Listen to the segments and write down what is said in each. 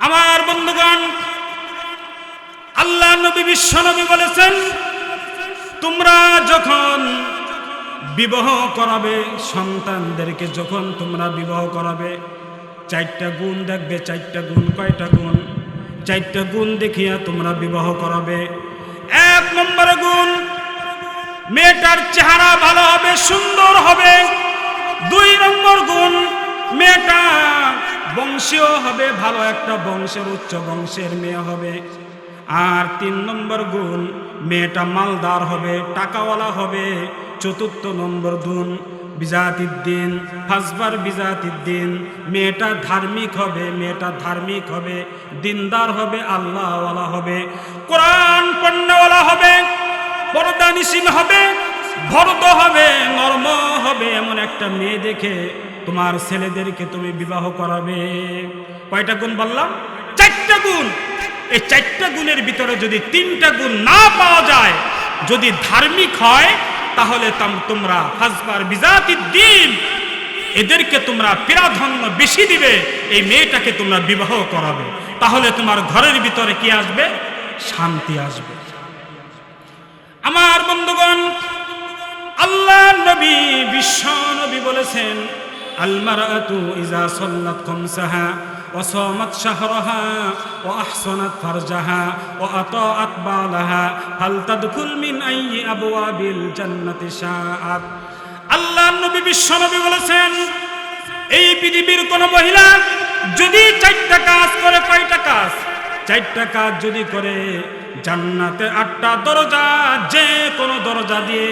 আমার বন্ধুগণ, আল্লাহ নবী বিশ্ব নবী বলেছেন, তোমরা যখন বিবাহ করাবে, সন্তানদেরকে যখন তোমরা বিবাহ করাবে, চারটা গুণ দেখবে, চারটা গুণ, কয়টা গুণ? চারটা গুণ দেখিয়া তোমরা বিবাহ করাবে। এক নম্বরে গুণ, মেয়েটার চেহারা ভালো হবে, সুন্দর হবে। দুই নম্বর গুণ মেয়েটা বংশীয় হবে, ভালো একটা বংশের, উচ্চ বংশের মেয়ে হবে। আর তিন নম্বর গুণ, মেয়েটা মালদার হবে, টাকাওয়ালা হবে। চতুর্থ নম্বর গুণ, বিজাতিদ্দিন, ফাসবার বিজাতিদ্দিন। মেয়েটা ধার্মিক হবে, মেয়েটা ধার্মিক হবে, দিনদার হবে, আল্লাহওয়ালা হবে। কোরআন পণ্যওয়ালা হবে পর্দা নিশীল হবে ভরত হবে নর্ম হবে, এমন একটা মেয়ে দেখে তোমার ছেলেদেরকে তুমি বিবাহ করাবে। কয়টা গুণ বললাম? চারটা গুণ। এই চারটা গুণের ভিতরে যদি তিনটা গুণ না পাওয়া যায়, যদি ধার্মিক হয়, তাহলে তোমরা হাজবার বিজাতি দিন। এদেরকে তোমরা প্রাধান্য বেশি দিবে, এই মেয়েটাকে তোমরা বিবাহ করাবে। তাহলে তোমার ঘরের ভিতরে কি আসবে? শান্তি আসবে। আমার বন্ধুগণ আল্লাহ নবী, বিশ্ব নবী বলেছেন আলমারাতু ইজা সাল্লাত খামসাহা وصامت شهرها وأحصنت فرجها وأطاعت بالها فلتدخل من أي أبواب الجنة شاءت আল্লাহ নবী বিশ্ব নবী বলেছেন এই পৃথিবীর কোন মহিলা যদি চারটা কাজ করে কয়টা কাজ চারটা কাজ যদি করে জান্নাতে আটটা দরজা, যে কোনো দরজা দিয়ে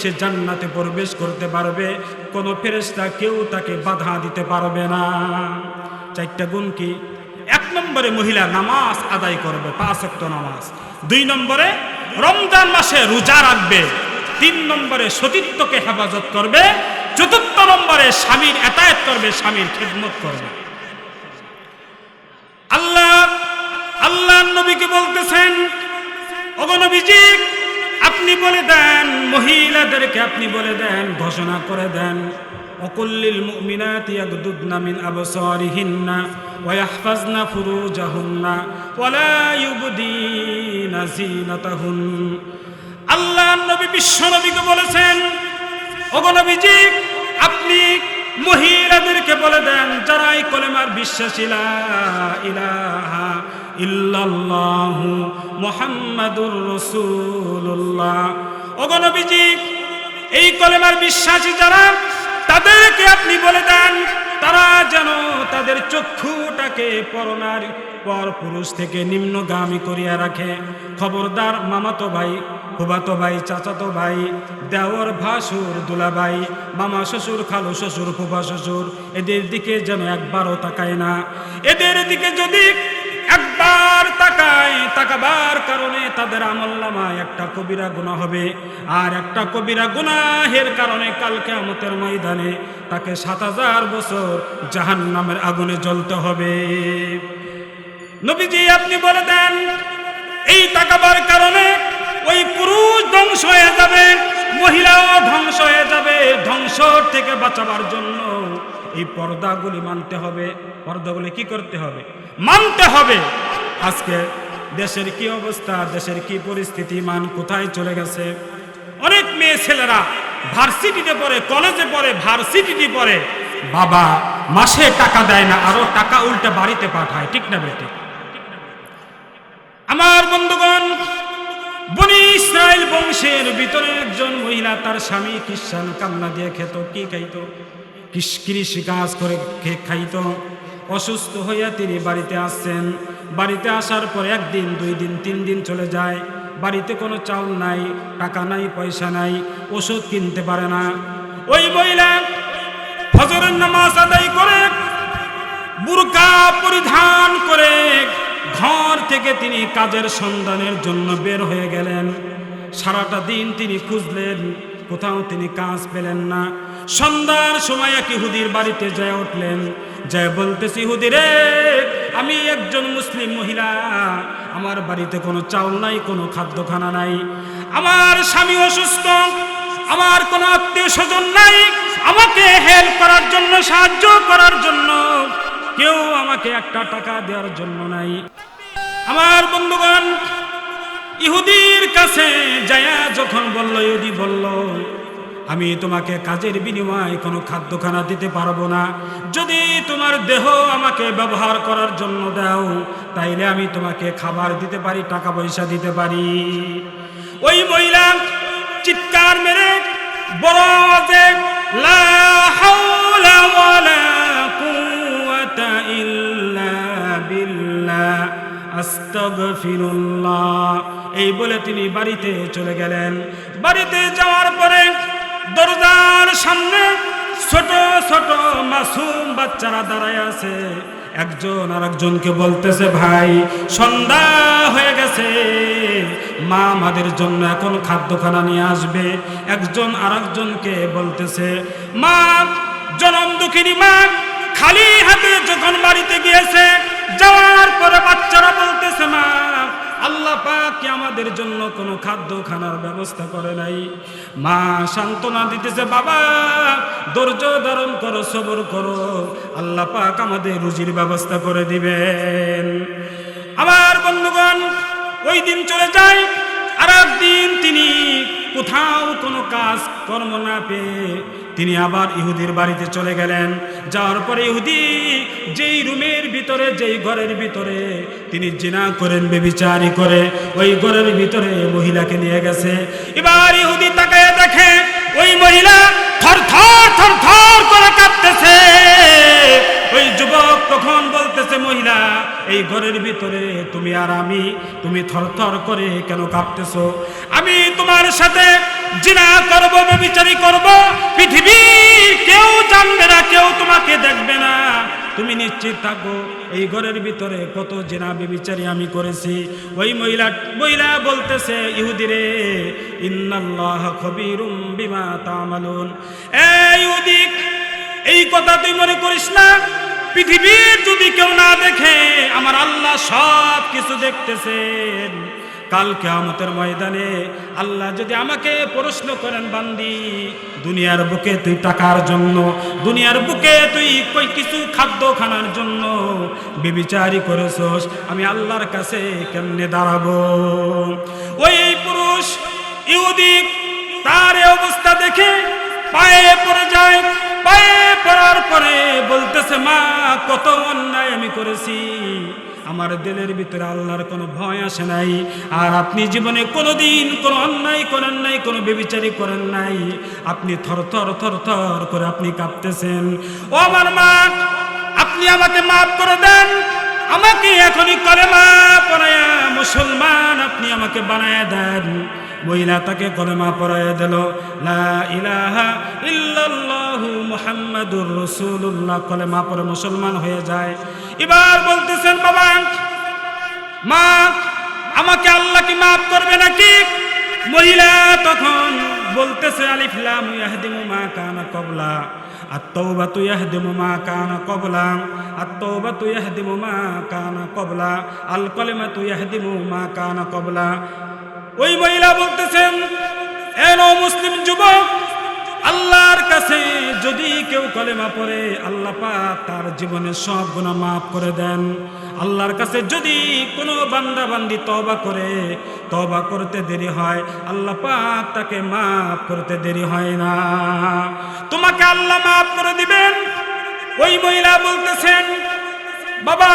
সে জান্নাতে প্রবেশ করতে পারবে। কোনো ফেরেশতা কেউ তাকে বাধা দিতে পারবে না। চারটা গুণ কি? এক নম্বরে মহিলা নামাজ আদায় করবে, পাঁচ অক্ট নামাজ। দুই নম্বরে রমজান মাসে রোজা রাখবে। তিন নম্বরে সতীত্বকে হেফাজত করবে। চতুর্থ নম্বরে স্বামীর এতায়াত করবে, স্বামীর খেদমত করবে আল্লাহ আল্লাহ নবীকে বলতেছেন আপনি বলে দেন, মহিলাদেরকে আপনি বলে দেন, ঘোষণা করে দেন, অকুল্লিল মুমিনাতি মিন আবসারিহিন্না ওয়া ইয়াহফাজনা ফুরুজাহুন্না ওয়া লা ইউবদিনা আল্লাহ নবী, বিশ্ব নবীকে বলেছেন অগনবীজি আপনি মহিলাদেরকে বলে দেন যারা এই কলেমার বিশ্বাসীলা ইলাহা ইল্লাল্লাহু মুহাম্মাদুর রাসূলুল্লাহ। অগনবীজি এই কলেমার বিশ্বাসী যারা, তাদেরকে আপনি বলে দেন, তারা যেন তাদের চক্ষুটাকে পরনার পর পুরুষ থেকে নিম্নগামী করিয়া রাখে। খবরদার মামাতো ভাই ফুবাতো ভাই, চাচাতো ভাই দেওয়ার ভাসুর, দুলাভাই, মামা শ্বশুর, খালু শ্বশুর ফুবা শ্বশুর, এদের দিকে যেন একবারও তাকায় না। এদের দিকে যদি একবার তাকায় তাকাবার কারণে তাদের আমল নামায় একটা কবিরা গুণা হবে। আর একটা কবিরা গুনাহের কারণে কালকে আমতের ময়দানে তাকে সাত হাজার বছর জাহান নামের আগুনে জ্বলতে হবে। নবীজি, আপনি বলে দেন, এই তাকাবার কারণে ওই পুরুষ ধ্বংস হয়ে যাবে, মহিলাও ধ্বংস হয়ে যাবে। ধ্বংস থেকে বাঁচাবার জন্য এই পর্দাগুলি মানতে হবে। পর্দাগুলি কি করতে হবে? মানতে হবে। আজকে দেশের কি অবস্থা, দেশের কি পরিস্থিতি, মান কোথায় চলে গেছে? অনেক মেয়ে ছেলেরা ভার্সিটিতে পড়ে, কলেজে পড়ে, ভার্সিটিতে পড়ে, বাবা মাসে টাকা দেয় না, আরও টাকা উল্টে বাড়িতে পাঠায়, ঠিক না বেটি? আমার বন্ধুগণ, বনি ইসরায়েল বংশের ভিতরে একজন মহিলা, তার স্বামী খ্রিস্টান কান্না দিয়ে খেত, কি খাইত? কৃষ- কাজ করে খাইত। অসুস্থ হইয়া তিনি বাড়িতে আসছেন। বাড়িতে আসার পর একদিন, দুই দিন, তিন দিন চলে যায়। বাড়িতে কোনো চাউল নাই, টাকা নাই, পয়সা নাই, ওষুধ কিনতে পারে না। ওই মহিলা নামাজ আদায় পরিধান করে ঘর থেকে তিনি কাজের সন্ধানের জন্য বের হয়ে গেলেন। সারাটা দিন তিনি খুঁজলেন, কোথাও তিনি কাজ পেলেন না। সন্ধ্যার সময় এক ইহুদির বাড়িতে যায় উঠলেন। যায় বলতেছি, ইহুদি রে, আমি একজন মুসলিম মহিলা। আমার বাড়িতে কোনো চাউল নাই, কোনো খাদ্যখানা নাই। আমার স্বামী অসুস্থ, আমার কোনো আত্মীয় স্বজন নাই। আমাকে হেল্প করার জন্য, সাহায্য করার জন্য কেউ আমাকে একটা টাকা দেওয়ার জন্য নাই। আমার বন্ধুগণ, ইহুদির কাছে যায়া যখন বলল, ইহুদি বলল আমি তোমাকে কাজের বিনিময়ে কোনো খাদ্যখানা দিতে পারব না। যদি তোমার দেহ আমাকে ব্যবহার করার জন্য দাও, তাইলে আমি তোমাকে খাবার দিতে পারি, টাকা পয়সা দিতে পারি। ওই মহিলা চিৎকার মেরে এই বলে তিনি বাড়িতে চলে গেলেন। বাড়িতে যাওয়ার পরে দরজার সামনে ছোট ছোট মাসুম বাচ্চারা দাঁড়ায় আছে। একজন আর একজনকে বলতেছে, ভাই, সন্ধ্যা হয়ে গেছে। মা আমাদের জন্য এখন খাদ্যখানা নিয়ে আসবে। একজন আর একজনকে বলতেছে, মা, জনম দুঃখিনী মা, খালি হাতে যখন বাড়িতে গিয়েছে, যাওয়ার পরে বাচ্চারা বলতেছে, মা আল্লাহ পাকে আমাদের জন্য কোনো খাদ্য খানার ব্যবস্থা করে নাই? মা সান্ত্বনা দিতেছে, বাবা, ধৈর্য ধারণ করো, সবর করো। আল্লাহ পাক আমাদের রুজির ব্যবস্থা করে দিবেন। আমার বন্ধুগণ, ওই দিন চলে যায় আর দিন তিনি কোথাও কোনো কাজ কর্ম না পেয়ে তিনি আবার ইহুদির বাড়িতে চলে গেলেন। যাওয়ার পরে ইহুদি যেই রুমের ভিতরে, যেই ঘরের ভিতরে তিনি জিনা করেন, বেবিচারি করে ওই ঘরের ভিতরে মহিলাকে নিয়ে গেছে। এবার ইহুদি তাকায় দেখে ওই মহিলা থর থর থর থর করে কাঁপতেছে ওই যুবক তখন বলতেছে, মহিলা, এই ঘরের ভিতরে তুমি আর আমি, তুমি থরথর করে কেন কাঁপতেছো? আমি তোমার সাথে জিনা করব বিচারি করব পৃথিবীর কেউ জানবে না, কেউ তোমাকে দেখবে না। তুমি নিশ্চিত থাকো, এই ঘরের ভিতরে কত জেনা বেবিচারি আমি করেছি। ওই মহিলা মহিলা বলতেছে ইহুদিরে ইন্নাল্লাহ খবিরুম বিমা তামালুন। এ ইহুদি এই কথা তুই মনে করিস না? পৃথিবীর যদি কেউ না দেখে, আমার আল্লাহ সব কিছু দেখতেছেন। কাল কেয়ামতের ময়দানে আল্লাহ যদি আমাকে প্রশ্ন করেন, বান্দি, দুনিয়ার বুকে তুই টাকার জন্য, দুনিয়ার বুকে তুই কই কিছু খাদ্য খানার জন্য বেবিচারি করেছস, আমি আল্লাহর কাছে কেমনে দাঁড়াবো? ওই পুরুষ ইহুদি, তার অবস্থা দেখে পায়ে পড়ে যায়। পায়ে পড়ার পরে বলতেছে, মা, কত অন্যায় আমি করেছি। আমার দিলের ভিতরে আল্লাহর কোনো ভয় আসে নাই। আর আপনি জীবনে কোনোদিন কোনো অন্যায় করেন নাই, কোনো বেবিচারি করেন নাই। আপনি থর থর থর থর করে আপনি কাঁপতেছেন। ও আমার মা, আপনি আমাকে মাফ করে দেন। আমাকে এখনই কলেমা পড়ায়া মুসলমান আপনি আমাকে বানায় দেন। মহিলা তাকে কলেমা পড়ায় দিল, লা ইলাহা ইল্লাল্লাহু মুহাম্মাদুর রাসূলুল্লাহ কলেমা পড়ে মুসলমান হয়ে যায়। এবার বলতেছেন, বাবা, মা, আমাকে আল্লাহ কি মাফ করবে নাকি? মহিলা তখন বলতেছে, আলিফ লাম ইয়াহদিমু মা কানা কবলা আত্তৌবাতু ইয়াহদিমু মা কানা কবলা আত্তৌবাতু ইয়াহদিমু মা কানা কবলা আল কলিমাতু ইয়াহদিমু মা কানা কবলা। ওই মহিলা বলতেছেন, এন মুসলিম যুবক, আল্লাহর কাছে যদি কেউ কলেমা পড়ে, আল্লাহ পাক তার জীবনের সব গুণা মাফ করে দেন। আল্লাহর কাছে যদি কোনো বান্দা বান্দি তবা করে তবা করতে দেরি হয়, আল্লাহ পাক তাকে মাফ করতে দেরি হয় না। তোমাকে আল্লাহ মাফ করে দিবেন? ওই মহিলা বলতেছেন, বাবা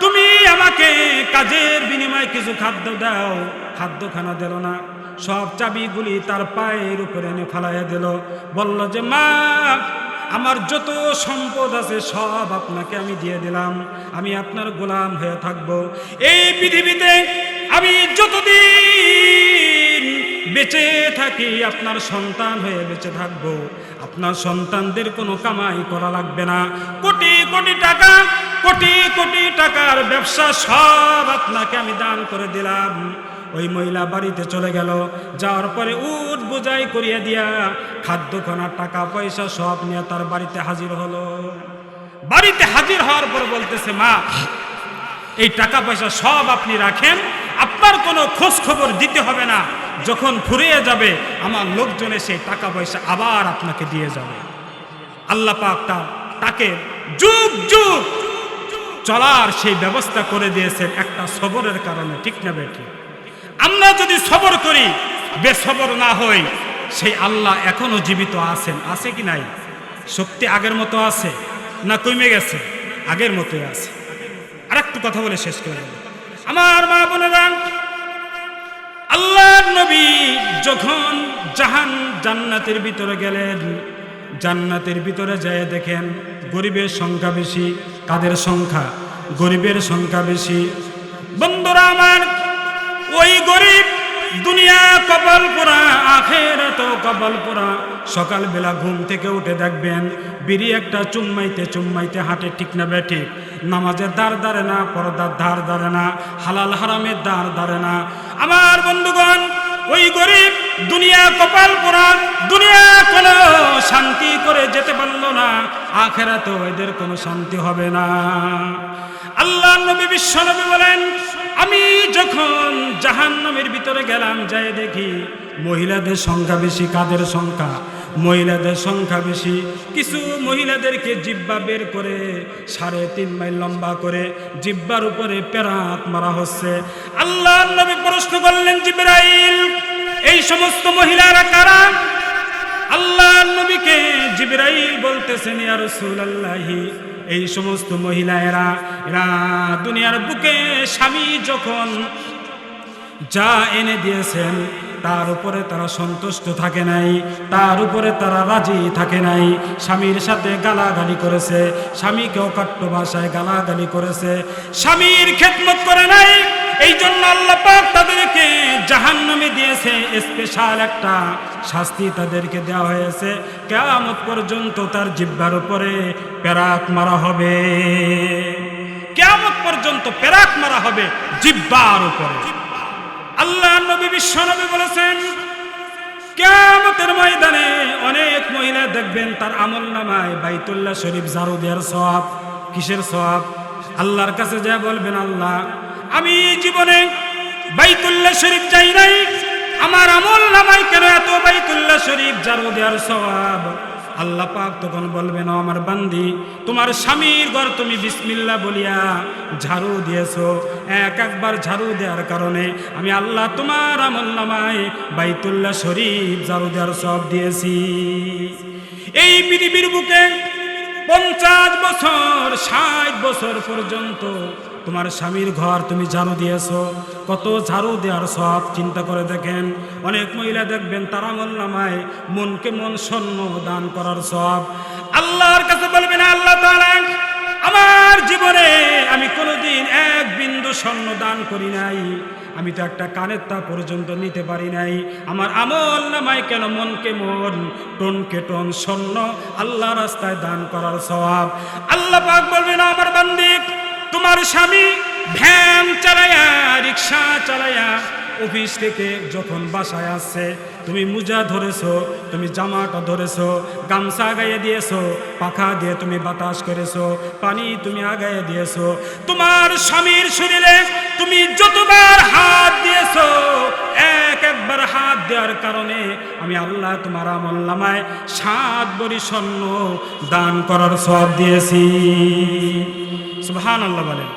তুমি আমাকে কাজের বিনিময়ে কিছু খাদ্য দাও। খাদ্যখানা দিল না। সব চাবিগুলি তার পায়ের উপরে এনে ফালাইয়া দিল। বলল যে, মা, আমার যত সম্পদ আছে সব আপনাকে আমি দিয়ে দিলাম। আমি আপনার গোলাম হয়ে থাকব। এই পৃথিবীতে আমি যতদিন বেঁচে থাকি, আপনার সন্তান হয়ে বেঁচে থাকব। আপনার সন্তানদের কোনো কামাই করা লাগবে না। কোটি কোটি টাকা কোটি কোটি টাকার ব্যবসা সব আপনাকে আমি দান করে দিলাম। ওই মহিলা বাড়িতে চলে গেল। যাওয়ার পরে উঠ বোঝাই করিয়া দিয়া খাদ্য খানার টাকা পয়সা সব নিয়ে তার বাড়িতে হাজির হলো। বাড়িতে হাজির হওয়ার পর বলতেছে, মা, এই টাকা পয়সা সব আপনি রাখেন। আপনার কোনো খোঁজ খবর দিতে হবে না। যখন ফুরিয়ে যাবে, আমার লোকজন এসে টাকা পয়সা আবার আপনাকে দিয়ে যাবে। আল্লাহ তাকে যুগ যুগ চলার সেই ব্যবস্থা করে দিয়েছেন একটা সবরের কারণে, ঠিক না বেঠি আমরা যদি সবর করি, বেসবর না হই, সেই আল্লাহ এখনও জীবিত আছেন, আছে কি নাই? শক্তি আগের মতো আছে না কমে গেছে? আগের মতোই আছে। আর একটু কথা বলে শেষ করে আমার মা বোনেরা, আল্লাহর নবী যখন জাহান জান্নাতের ভিতরে গেলেন জান্নাতের ভিতরে যায় দেখেন, গরিবের সংখ্যা বেশি, কাদের সংখ্যা? গরিবের সংখ্যা বেশি। বন্ধুরা আমার, ওই গরিব দুনিয়া কপাল পোড়া আখের তো কপাল পোড়া। সকালবেলা ঘুম থেকে উঠে দেখবেন, বিড়ি একটা চুম্মাইতে চুম্মাইতে হাঁটে, ঠিক না বেঠিক নামাজের দ্বার দাঁড়ে না, পর্দার ধার দাঁড়ে না, হালাল হারামের দ্বার দাঁড়ে না। আমার বন্ধুগণ, ওই গরিব দুনিয়া কপাল পোড়া, দুনিয়া কোনো শান্তি করে যেতে পারল না আখেরাতেও এদের কোনো শান্তি হবে না। আল্লাহ নবী, বিশ্ব নবী বলেন, আমি যখন জাহান্নামের ভিতরে গেলাম, যাই দেখি মহিলাদের সংখ্যা বেশি, কাদের সংখ্যা? মহিলাদের সংখ্যা বেশি। কিছু মহিলাদেরকে জিব্বা বের করে সাড়ে তিন মাইল লম্বা করে জিব্বার উপরে পেরাত মারা হচ্ছে। আল্লাহ নবী প্রশ্ন করলেন, জিব্রাইল এই সমস্ত মহিলারা কারা? আল্লাহ নবীকে জিবরাইল বলতেছেন, ইয়া রাসূলুল্লাহি। এই সমস্ত মহিলা এরা এরা দুনিয়ার বুকে স্বামী যখন যা এনে দিয়েছেন, তার উপরে তারা সন্তুষ্ট থাকে নাই, তার উপরে তারা রাজি থাকে নাই। স্বামীর সাথে গালাগালি করেছে, স্বামীকেও কাট্ট ভাষায় গালাগালি করেছে। স্বামীর খেদমত করে নাই এই জন্য আল্লাহ পাক তাদেরকে জাহান্নামে দিয়েছে স্পেশাল একটা শাস্তি তাদেরকে দেওয়া হয়েছে। কেয়ামত পর্যন্ত তার জিব্বার উপরে প্যারাক মারা হবে। কেয়ামত পর্যন্ত প্যারাক মারা হবে জিব্বার উপরে। আল্লাহ নবী বিশ্ব নবী বলেছেন, কেয়ামতের ময়দানে অনেক মহিলা দেখবেন তার আমল নামায় বাইতুল্লাহ শরীফ দেওয়ার সব কিসের সব আল্লাহর কাছে যা বলবেন আল্লাহ। আমি জীবনে বাইতুল্লাহ শরীফ যাই নাই। আমার আমল নামাই কেন এত বাইতুল্লাহ শরীফ ঝাড়ু দেওয়ার সব আল্লাহ পাক তখন বলবে না আমার বান্দি, তোমার স্বামীর ঘর তুমি বিসমিল্লা বলিয়া ঝাড়ু দিয়েছ। এক একবার ঝাড়ু দেওয়ার কারণে আমি আল্লাহ তোমার আমল নামায় বাইতুল্লাহ শরীফ ঝাড়ু দেওয়ার সব দিয়েছি। এই পৃথিবীর বুকে পঞ্চাশ বছর, ষাট বছর পর্যন্ত তোমার স্বামীর ঘর তুমি ঝাড়ু দিয়েছ। কত ঝাড়ু দেওয়ার সব চিন্তা করে দেখেন। অনেক মহিলা দেখবেন তারা মোল্লামায় মনকে মন স্বর্ণ দান করার সব। আল্লাহর কাছে বলবেন, আল্লাহ আমার জীবনে আমি কোনোদিন এক বিন্দু স্বর্ণ দান করি নাই। আমি তো একটা কানের তা পর্যন্ত নিতে পারি নাই। আমার আমল নামায় কেন মনকে মন, টনকে টন স্বর্ণ আল্লাহ রাস্তায় দান করার স্বভাব আল্লাহ পাক বলবেন, আমার বান্দিক তোমার স্বামী ভ্যান চালায়া, রিক্সা চালায়া অফিস থেকে যখন বাসায় আসছে, তুমি মুজা ধরেছো, তুমি জামাটা ধরেছো, গামছা আগাইয়ে দিয়েছ, পাখা দিয়ে তুমি বাতাস করেছ, পানি তুমি আগাইয়ে দিয়েছ। তোমার স্বামীর শরীরে তুমি যতবার হাত দিয়েছ, এক একবার হাত দেওয়ার কারণে আমি আল্লাহ তোমার আমল্লামায় সাত স্বর্ণ দান করার সব দিয়েছি। বলেন।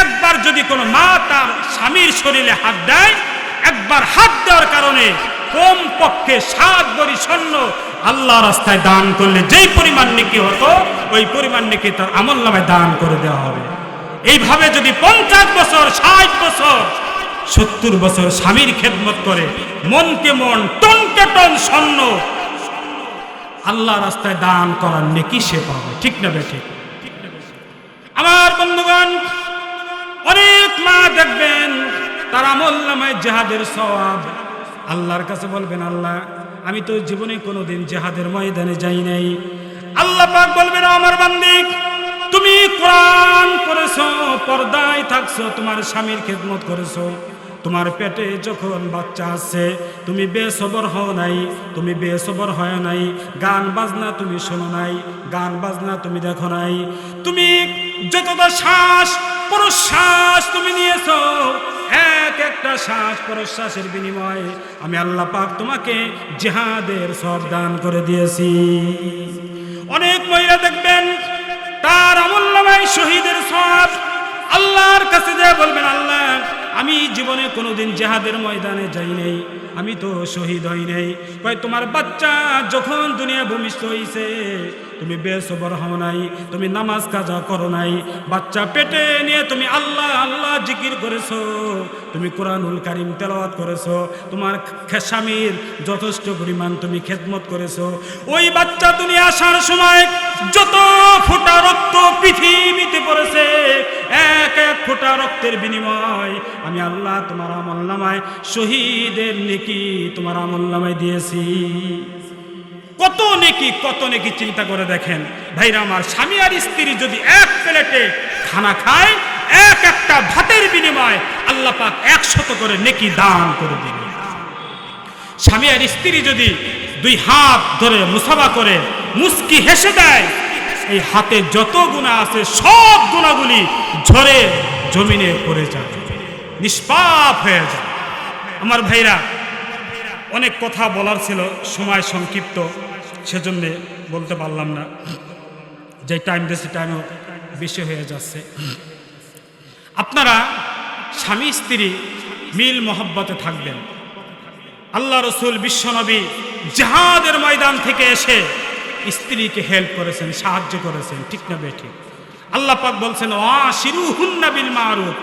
একবার যদি কোনো মা তার স্বামীর শরীরে হাত দেয়, একবার হাত দেওয়ার কারণে কম পক্ষে সাত বড়ি আল্লাহ রাস্তায় দান করলে যেই পরিমাণ হতো, ওই পরিমাণ তার আমল দান করে দেওয়া হবে। এইভাবে যদি পঞ্চাশ বছর, ষাট বছর, সত্তর বছর স্বামীর খেদমত করে, মনকে মন টনকে টন স্বর্ণ, আল্লাহ রাস্তায় দান করার নেকি সে পাবে। ঠিক না বেঠিক মা দেখবেন তার আমল নামায় জেহাদের সওয়াব। আল্লাহর কাছে বলবেন, আল্লাহ, আমি তো জীবনে কোনোদিন জেহাদের ময়দানে যাই নাই। আল্লাহ পাক বলবেন, আমার বান্দিক তুমি কোরআন করেছ পর্দায় থাকছো, তোমার স্বামীর খেদমত করেছ। তোমার পেটে যখন বাচ্চা আছে, তুমি বেসবর হও নাই, তুমি বেসবর হয় নাই। গান, বাজনা তুমি শোনো নাই, গান, বাজনা তুমি দেখো নাই। তুমি যতটা শ্বাস প্রশ্বাস তুমি নিয়েছো। এক একটা শ্বাস প্রশ্বাসের বিনিময়ে আমি আল্লাহ পাক তোমাকে জেহাদের সব দান করে দিয়েছি। অনেক মহিলা দেখবেন, তার আমল নামায় শহীদের সব আল্লাহর কাছে যায় বলবেন, আল্লাহ, আমি জীবনে কোনোদিন জেহাদের ময়দানে যাই নাই আমি তো শহীদ হই নাই। কয়, তোমার বাচ্চা যখন দুনিয়া ভূমিষ্ঠ হইছে তুমি বেসবর হও নাই, তুমি নামাজ কাজা করো নাই। বাচ্চা পেটে নিয়ে তুমি আল্লাহ আল্লাহ জিকির করেছ, তুমি কোরআনুল কারিম তেলাওয়াত করেছ, তোমার স্বামীর যথেষ্ট পরিমাণ তুমি খেদমত করেছ। ওই বাচ্চা তুমি আসার সময় যত ফোঁটা রক্ত পৃথিবীতে পড়েছে, এক এক ফোঁটা রক্তের বিনিময় আমি আল্লাহ তোমার আমল নামায় শহীদের নেকি তোমার আমল দিয়েছি। কত নেকি কত নেকি চিন্তা করে দেখেন। ভাইরা আমার স্বামী আর স্ত্রী যদি এক প্লেটে খানা খায়, এক একটা ভাতের বিনিময় আল্লাহ পাক একশত করে নেকি দান করে দিবে। স্বামী আর স্ত্রী যদি দুই হাত ধরে মুসাফা করে, মুস্কি হেসে দেয়, এই হাতে যত গুণা আছে, সব গুণাগুলি ঝরে জমিনে পড়ে যায় নিষ্পাপ হয়ে যায় আমার ভাইরা অনেক কথা বলার ছিল, সময় সংক্ষিপ্ত, সেজন্যে বলতে পারলাম না। যে টাইম দিয়েছে টাইমও বেশি হয়ে যাচ্ছে। আপনারা স্বামী স্ত্রী মিল মহব্বতে থাকবেন। আল্লাহ রসুল বিশ্বনবী জাহাদের ময়দান থেকে এসে স্ত্রীকে হেল্প করেছেন, সাহায্য করেছেন, ঠিক না বেঠিক আল্লাহ পাক বলছেন, ওয়া শিরু হুন্না বিল মারুফ।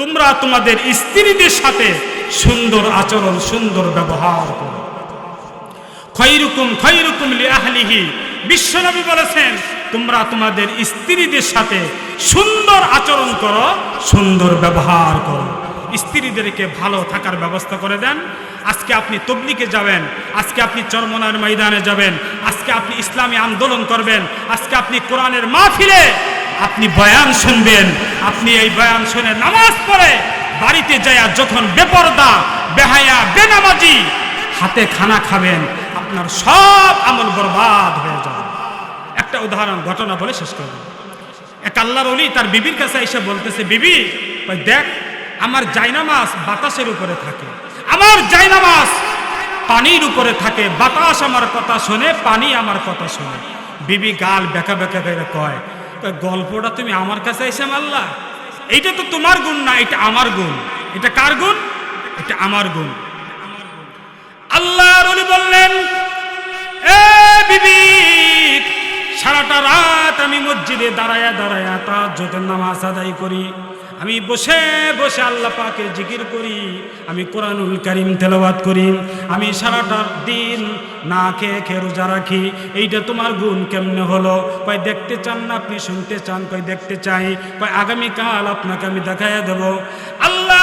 তোমরা তোমাদের স্ত্রীদের সাথে সুন্দর আচরণ, সুন্দর ব্যবহার করো। খৈরুকুম খৈরুকুম লি আহলিহি। বিশ্বনবী বলেছেন, তোমরা তোমাদের স্ত্রীদের সাথে সুন্দর আচরণ করো, সুন্দর ব্যবহার করো। স্ত্রীদেরকে ভালো থাকার ব্যবস্থা করে দেন। আজকে আপনি তবলিকে যাবেন, আজকে আপনি চরমনার ময়দানে যাবেন, আজকে আপনি ইসলামী আন্দোলন করবেন, আজকে আপনি কোরআনের মাহফিলে আপনি বয়ান শুনবেন, আপনি এই বয়ান শুনে নামাজ পড়ে বাড়িতে যায় যখন বেপরদা বেহায়া বেনামাজি হাতে খানা খাবেন আপনার সব আমল বরবাদ হয়ে যাবে। একটা উদাহরণ ঘটনা বলে শেষ করব। এক আল্লাহর অলি তার বিবির কাছে এসে বলতেছে বিবি ওই দেখ আমার জায়নামাজ বাতাসের উপরে থাকে। আমার জায়নামাজ পানির উপরে থাকে। বাতাস আমার কথা শোনে পানি আমার কথা শোনে। বিবি গাল বেকা বেকা করে কয় কয়, গল্পটা তুমি আমার কাছে এসে মারলা? এইটা তো তোমার গুণ না, এটা আমার গুণ। এটা কার গুণ? এটা আমার গুণ। আল্লাহ রলি বললেন বিবি, সারাটা রাত আমি মসজিদে দাঁড়ায়া দাঁড়ায়া তাহাজ্জুদের নামাজ আদায় করি। আমি বসে বসে আল্লাহ পাকে জিকির করি, আমি কোরআনুল করিম তেলাওয়াত করি, আমি সারাটা দিন না খেয়ে খেয়ে রোজা রাখি। এইটা তোমার গুণ কেমনে হলো? কয়, দেখতে চান না আপনি, শুনতে চান, কয়, দেখতে চাই। কয়, আগামীকাল আপনাকে আমি দেখাইয়া দেব। আল্লাহ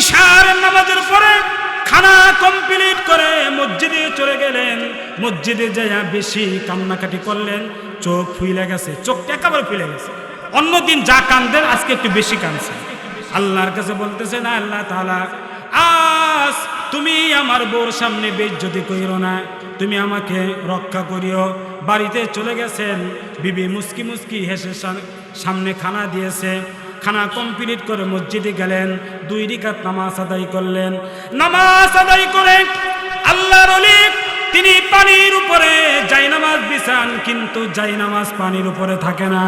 ইশার নামাজের পরে খানা কমপ্লিট করে মসজিদে চলে গেলেন। মসজিদে যাইয়া বেশি কান্নাকাটি করলেন, চোখ ফুইলে গেছে, চোখটা একেবারে ফুলে গেছে। অন্যদিন যা কান্দেন আজকে একটু বেশি কাঁদছে আল্লাহর কাছে বলতেছে না আল্লাহ তাআলা, আজ তুমি আমার বউর সামনে বেশ যদি কইরো না। তুমি আমাকে রক্ষা করিও। বাড়িতে চলে গেছেন, বিবি মুস্কি মুস্কি হেসে সামনে খানা দিয়েছে। খানা কমপ্লিট করে মসজিদে গেলেন, দুই রিকাত নামাজ আদায় করলেন। নামাজ আদায় করে আল্লাহর অলিক তিনি পানির উপরে জাইনামাজ বিছান, কিন্তু জাইনামাজ পানির উপরে থাকে না।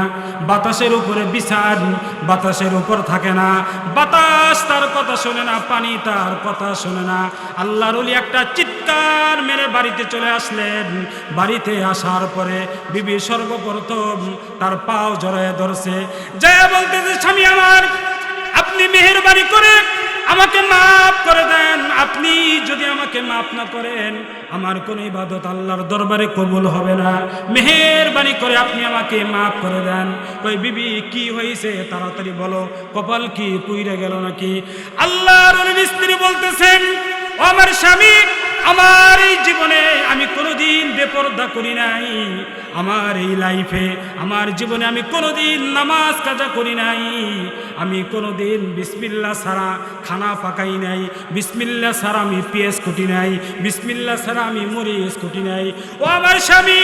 বাতাসের উপরে বিছান, বাতাসের উপর থাকে না। বাতাস তার কথা শোনে না, পানি তার কথা শোনে না। আল্লাহর একটা চিৎকার মেরে বাড়িতে চলে আসলেন। বাড়িতে আসার পরে বিবি সর্বপ্রথম তার পাও জড়ায় ধরছে। জয়া বলতেছে, স্বামী আমার, আপনি মেহেরবানি করে আমাকে মাফ করে দেন। আপনি যদি আমাকে মাফ না করেন, আমার কোন ইবাদত আল্লাহর দরবারে কবুল হবে না। মেহেরবানি করে আপনি আমাকে মাফ করে দেন। কই বিবি, কি হয়েছে? তাড়াতাড়ি বলো। কপাল কি পুইরে গেল নাকি? আল্লাহর স্ত্রী বলতেছেন আমার স্বামী আমার এই জীবনে আমি কোনোদিন বেপরদা করি নাই। আমার এই লাইফে আমার জীবনে আমি কোনোদিন নামাজ কাজা করি নাই। আমি কোনোদিন বিসমিল্লা ছাড়া খানা পাকাই নাই। বিসমিল্লা ছাড়া আমি পেঁয়াজ কুটি নাই। বিসমিল্লা ছাড়া আমি মরিচ কুটি নাই। ও আমার স্বামী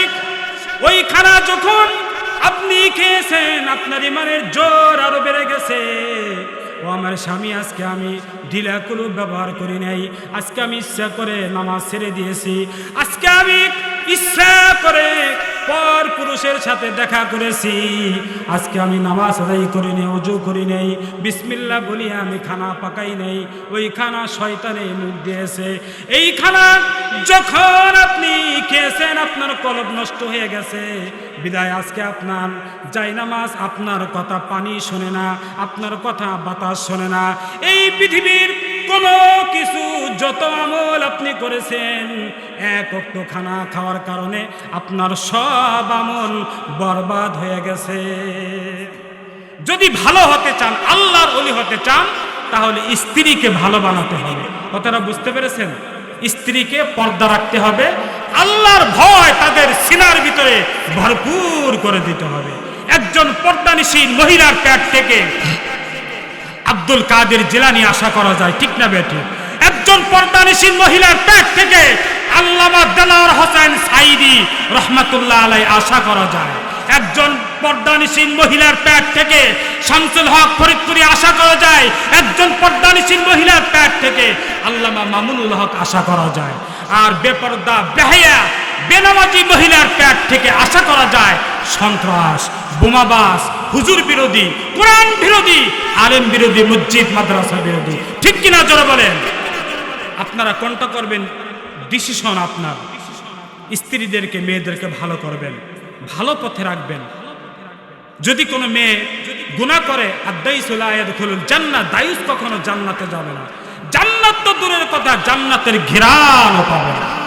ওই খানা যখন আপনি খেয়েছেন, আপনার ইমানের জোর আরও বেড়ে গেছে। ও আমার স্বামী, আজকে আমি ঢিলা কোনো ব্যবহার করি নাই। আজকে আমি ইচ্ছা করে নামাজ ছেড়ে দিয়েছি। আজকে আমি ইচ্ছা করে পর পুরুষের সাথে দেখা করেছি। আজকে আমি নামাজ আদায় করি নেই, অজু করি নেই। বিসমিল্লা বলি, আমি খানা পাকাই নেই। ওই খানা শয়তানে মুখ দিয়েছে। এই খানা যখন আপনি খেয়েছেন, আপনার কলব নষ্ট হয়ে গেছে। বিদায় আজকে আপনার যাই নামাজ, আপনার কথা পানি শোনে না, আপনার কথা বাতাস শোনে না। এই পৃথিবীর কোনো কিছু, যত আমল আপনি করেছেন, এক অক্ত খানা খাওয়ার কারণে আপনার সব আমল বরবাদ হয়ে গেছে। যদি ভালো হতে চান, আল্লাহর অলি হতে চান, তাহলে স্ত্রীকে ভালো বানাতে হবে। কথাটা বুঝতে পেরেছেন? স্ত্রীকে পর্দা রাখতে হবে, আল্লাহর ভয় তাদের সিনার ভিতরে ভরপুর করে দিতে হবে। একজন পর্দানিসীন মহিলার প্যাট থেকে আব্দুল কাদের জেলানি আশা করা যায়, ঠিক না বেটি একজন পর্দানিসীন মহিলার পেট থেকে আল্লামা দেলাওয়ার হোসেন সাইদি রহমাতুল্লাহ আলাই আশা করা যায়। একজন পর্দানিসীন মহিলার পেট থেকে শামসুল হক ফরিদপুরি আশা করা যায়। একজন পর্দানিসীন মহিলার পেট থেকে আল্লামা মামুনুল হক আশা করা যায়। আর বেপর্দা বেহায়া, বেনামাজি মহিলার পেট থেকে আশা করা যায় সন্ত্রাস, বোমাবাস, হুজুর বিরোধী, কোরআন বিরোধী, আলেম বিরোধী, মসজিদ, মাদ্রাসা বিরোধী। ঠিক কিনা জোরে বলেন? আপনারা কোনটা করবেন? ডিসিশন আপনার। স্ত্রীদেরকে, মেয়েদেরকে ভালো করবেন, ভালো পথে রাখবেন। যদি কোনো মেয়ে গুণা করে জান্নাত, দায়ুস কখনো জান্নাতে যাবে না। জান্নাত তো দূরের কথা, জান্নাতের ঘিরানও পাবে না।